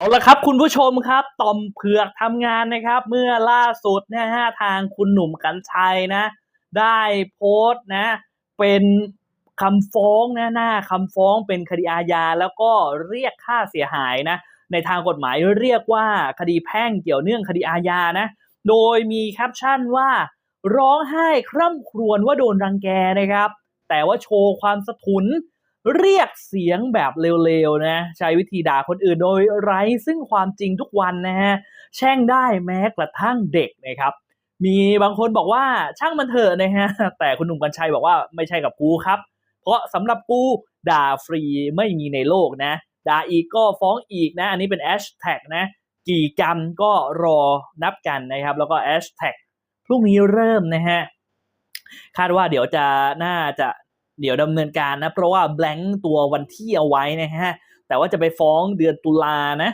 เอาละครับคุณผู้ชมครับต่อมเผือกทำงานนะครับ เมื่อล่าสุดเนะฮะทางคุณหนุ่มกัญชัยนะ ได้โพสต์นะ เป็นคำฟ้องนะหน้าคำฟ้องเป็นคดีอาญาแล้วก็เรียกค่าเสียหายนะ ในทางกฎหมายเรียกว่าคดีแพ่งเกี่ยวเนื่องคดีอาญานะ โดยมีแคปชั่นว่า ร้องไห้คร่ำครวญว่าโดนรังแกนะครับ แต่ว่าโชว์ความสะทุน เรียกเสียงแบบเร็วๆนะใช้วิธีด่าคนอื่นโดยไร้ซึ่งความจริงทุกวันนะฮะแช่งได้แม้กระทั่งเด็กนะครับมีบางคนบอกว่าช่างมันเถอะนะฮะแต่คุณหนุ่มกัญชัยบอกว่าไม่ใช่กับกูครับ เพราะสำหรับกูด่าฟรีไม่มีในโลกนะด่าอีกก็ฟ้องอีกนะ อันนี้เป็นแอชแท็กนะกี่กรรมก็รอนับกันนะครับ แล้วก็แอชแท็กพรุ่งนี้เริ่มนะฮะคาดว่าเดี๋ยวจะน่าจะ เดี๋ยวดำเนินการนะ เพราะว่าแบงค์ตัววันที่เอาไว้นะฮะ แต่ว่าจะไปฟ้องเดือนตุลานะ